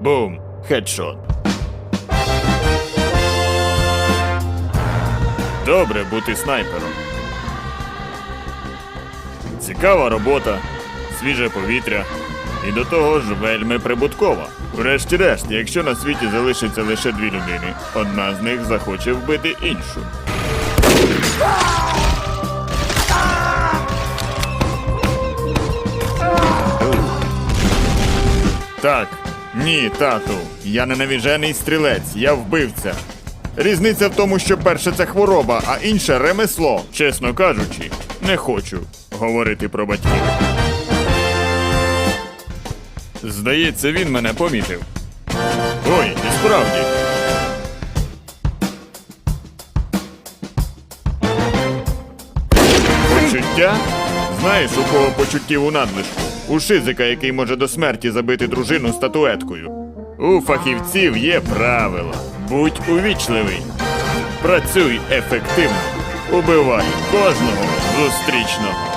Бум! Хедшот. Добре бути снайпером. Цікава робота, свіже повітря. І до того ж вельми прибуткова. Врешті-решт, якщо на світі залишиться лише дві людини, одна з них захоче вбити іншу. Так, ні, тату, я не навіжений стрілець, я вбивця. Різниця в тому, що перше це хвороба, а інше ремесло. Чесно кажучи, не хочу говорити про батьків. Здається, він мене помітив. Ой, і справді. Почуття? Знаєш, у кого почуттів у надлишку? У шизика, який може до смерті забити дружину статуеткою. У фахівців є правила. Будь увічливий. Працюй ефективно. Убивай кожного зустрічного.